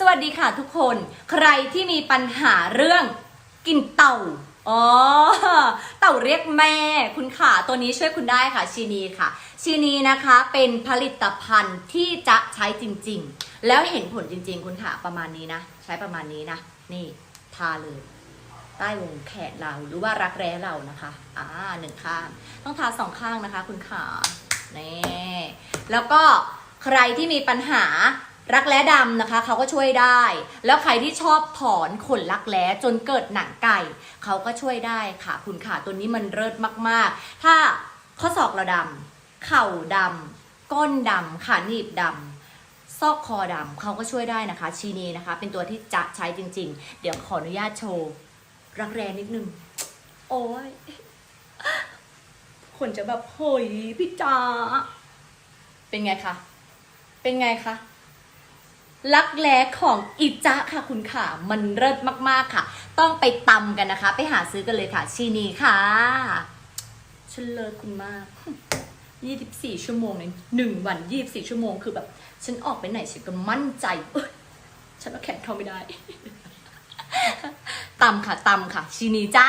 สวัสดีค่ะทุกคน ใครที่มีปัญหาเรื่องกินเต่าอ๋อเต่าเรียกแม่คุณค่ะ ตัวนี้ช่วยคุณได้ค่ะชีนีค่ะ ชีนีนะคะเป็นผลิตภัณฑ์ที่จะใช้จริง ๆ แล้วเห็นผลจริง ๆ คุณค่ะประมาณนี้นะ ใช้ประมาณนี้นะ นี่ทาเลย ใต้วงแขนเราหรือว่ารักแร้เรานะคะอ่าหนึ่งข้าง ต้องทาสองข้างนะคะ คุณขานี่แล้วก็ใครที่มีปัญหา รักแร้ดำนะคะเขาก็ช่วยได้ แล้วใครที่ชอบถอนขนรักแร้จนเกิดหนังไก่เขาก็ช่วยได้ค่ะ คุณขาตัวนี้มันเลิศมากๆ ถ้าข้อศอกเราดำเข่าดำก้นดำขาหนีบดำซอกคอดำเขาก็ช่วยได้นะคะชีนีนะคะ เป็นตัวที่จะใช้จริง ๆ เดี๋ยวขออนุญาตโชว์รักแร้นิดนึง โอ้ยคนจะแบบเฮ้ยพี่จ๋าเป็นไงคะ เป็นไงคะ รักแร้ของอิจ๊ะค่ะคุณค่ะ มันเลิศมากๆค่ะ ต้องไปตำกันนะคะ ไปหาซื้อกันเลยค่ะ ชีนีค่ะฉันเลิศคุณมาก 24 ชั่วโมงในหนึ่งวัน 24 ชั่วโมงคือแบบ ฉันออกไปไหนฉันก็มั่นใจฉันเอาแขนเข้าไม่ได้ตำค่ะตำค่ะ ชีนีจ้า